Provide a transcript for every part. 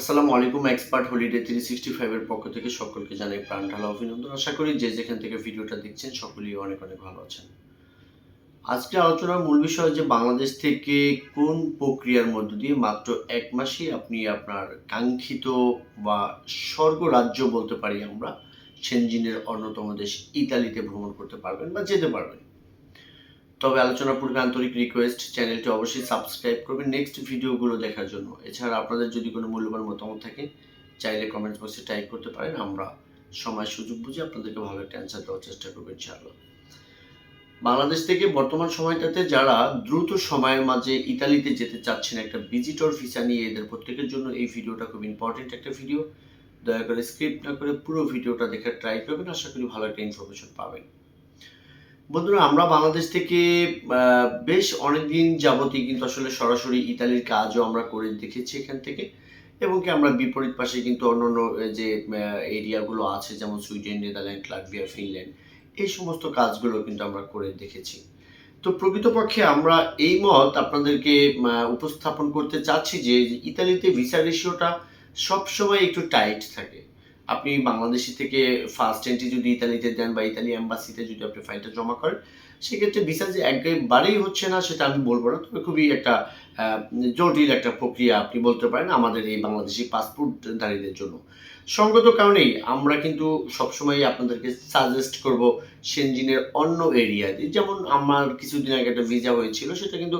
আসসালামু আলাইকুম, expert holiday three sixty ফাইভের পক্ষ থেকে সকলকে জানাই প্রাণ ঢালা অভিনন্দন। আশা করি যে যেখান থেকে ভিডিওটা দেখছেন সকলেই অনেক অনেক ভালো আছেন। আজকে আলোচনার মূল বিষয় যে বাংলাদেশ থেকে কোন প্রক্রিয়ার মধ্য দিয়ে মাত্র এক মাসে আপনি আপনার কাঙ্ক্ষিত বা স্বর্গ রাজ্য বলতে পারি আমরা সেনজিনের অন্যতম দেশ ইতালিতে ভ্রমণ করতে পারবেন বা যেতে পারবেন। তবে আলোচনার পূর্বে আন্তরিক রিকোয়েস্ট চ্যানেলটি অবশ্যই সাবস্ক্রাইব করবেন। নেক্সট ভিডিওগুলো দেখার জন্য। এছাড়া আপনাদের যদি কোনো মূল্যবান মতামত থাকে, চাইলে কমেন্ট বক্সে টাইপ করতে পারেন। আমরা সময় সুযোগ বুঝে আপনাদেরকে ভালো একটা অ্যান্সার দেওয়ার চেষ্টা করব, ইনশাআল্লাহ। বাংলাদেশ থেকে বর্তমান সময়টাতে যারা দ্রুত সময়ের মাঝে ইতালিতে যেতে চাচ্ছেন একটা ভিজিটর ভিসা নিয়ে, এদের প্রত্যেকের জন্য এই ভিডিওটা খুব ইম্পর্টেন্ট একটা ভিডিও দয়া করে স্ক্রিপ্ট না করে পুরো ভিডিওটা দেখার ট্রাই করবেন। আশা করি ভালো একটা ইনফরমেশন পাবেন। বন্ধুরা, আমরা বাংলাদেশ থেকে বেশ অনেকদিন যাবতই কিন্তু আসলে সরাসরি ইতালির কাজও আমরা করে দেখেছি এখান থেকে। এবং কি আমরা বিপরীত পাশে কিন্তু অন্য অন্য যে এরিয়াগুলো আছে, যেমন সুইডেন, নেদারল্যান্ড, লাটভিয়া, ফিনল্যান্ড, এই সমস্ত কাজগুলো কিন্তু আমরা করে দেখেছি। তো প্রকৃতপক্ষে আমরা এই মত আপনাদেরকে উপস্থাপন করতে চাচ্ছি যে, ইতালিতে ভিসা রেশিওটা সবসময় একটু টাইট থাকে। আপনি বাংলাদেশি থেকে ফার্স্ট এন্ট্রি যদি ইতালিতে দেন বা ইতালি এম্বাসিতে যদি আপনি ফাইলটা জমা করেন, সেক্ষেত্রে ভিসা যে একেবারেই হচ্ছে না, সেটা আমি বলব না। তবে খুবই একটা জটিল একটা প্রক্রিয়া আপনি বলতে পারেন আমাদের এই বাংলাদেশি পাসপোর্টধারীদের জন্য। সঙ্গত কারণেই আমরা কিন্তু সবসময় আপনাদেরকে সাজেস্ট করব সেনজিনের অন্য এরিয়াতে যেমন আমার কিছুদিন আগে একটা ভিসা হয়েছিল, সেটা কিন্তু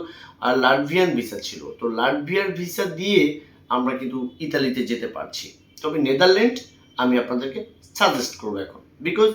লাটভিয়ান ভিসা ছিল। তো লাটভিয়ার ভিসা দিয়ে আমরা কিন্তু ইতালিতে যেতে পারছি। তবে নেদারল্যান্ড আমি আপনাদেরকে সাজেস্ট করব এখন। বিকজ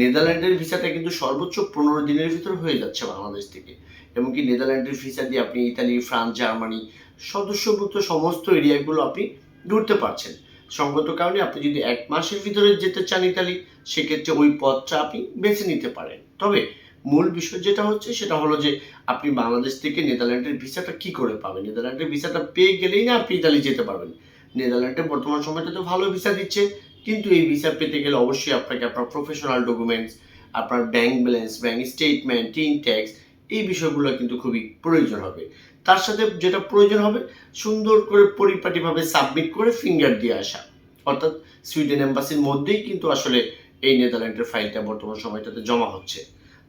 নেদারল্যান্ডের ভিসাটা কিন্তু সর্বোচ্চ পনেরো দিনের ভিতর হয়ে যাচ্ছে বাংলাদেশ থেকে। এবং কি নেদারল্যান্ডের ভিসা দিয়ে আপনি ইতালি ফ্রান্স জার্মানি সদস্যভুক্ত সমস্ত এরিয়াগুলো আপনি ঘুরতে পারছেন। সঙ্গত কারণে আপনি যদি এক মাসের ভিতরে যেতে চান ইতালি সেক্ষেত্রে ওই পথটা আপনি বেছে নিতে পারেন। তবে মূল বিষয় যেটা হচ্ছে, সেটা হলো যে আপনি বাংলাদেশ থেকে নেদারল্যান্ডের ভিসাটা কি করে পাবেন? নেদারল্যান্ডের ভিসাটা পেয়ে গেলেই না আপনি ইতালি যেতে পারবেন। নেদারল্যান্ডে বর্তমান সময়টা তো ভালো ভিসা দিচ্ছে। কিন্তু এই ভিসা পেতে গেলে অবশ্যই আপনাকে আপনার প্রফেশনাল ডকুমেন্টস আপনার bank balance bank statement TIN tax এই বিষয়গুলো কিন্তু খুবই প্রয়োজন হবে। তার সাথে যেটা প্রয়োজন হবে, সুন্দর করে পরিপাটিভাবে সাবমিট করে ফিঙ্গার দিয়ে আসা। অর্থাৎ সুইডেন এম্বাসির মধ্যেই কিন্তু আসলে এই নেদারল্যান্ডের ফাইলটা বর্তমান সময়টাতে জমা হচ্ছে।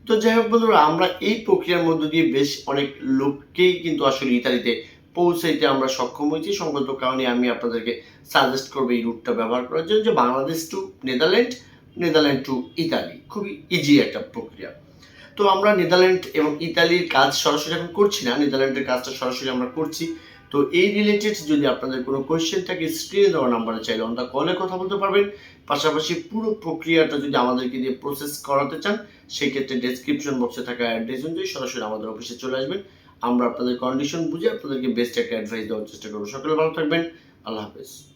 তো যাই হোক বন্ধুরা, আমরা এই প্রক্রিয়ার মধ্য দিয়ে বেশ অনেক লোককেই কিন্তু আসলে ইতালিতে পৌঁছাইতে আমরা সক্ষম হয়েছি। সঙ্গত কারণে আমি আপনাদেরকে সাজেস্ট করব এই রুটটা ব্যবহার করার জন্য যে Bangladesh to Netherland Netherland to Italy খুবই ইজি একটা প্রক্রিয়া। তো আমরা নেদারল্যান্ড এবং ইতালির কাজ সরাসরি এখন করছি না। নেদারল্যান্ডের কাজটা সরাসরি আমরা করছি। তো এই রিলেটেড যদি আপনাদের কোনো কোয়েশ্চেন থাকে স্ক্রিনে দেওয়া নাম্বারে চাইলে অন কলে কথা বলতে পারবেন। পাশাপাশি পুরো প্রক্রিয়াটা যদি আমাদেরকে দিয়ে প্রসেস করাতে চান, সেক্ষেত্রে ডেসক্রিপশন বক্সে থাকা অ্যাড্রেস অনুযায়ী সরাসরি আমাদের অফিসে চলে আসবেন। আমরা আপনাদের কন্ডিশন বুঝে আপনাদেরকে বেস্ট একটা অ্যাডভাইস দেওয়ার চেষ্টা করব। সকলে ভালো থাকবেন। আল্লাহ হাফেজ।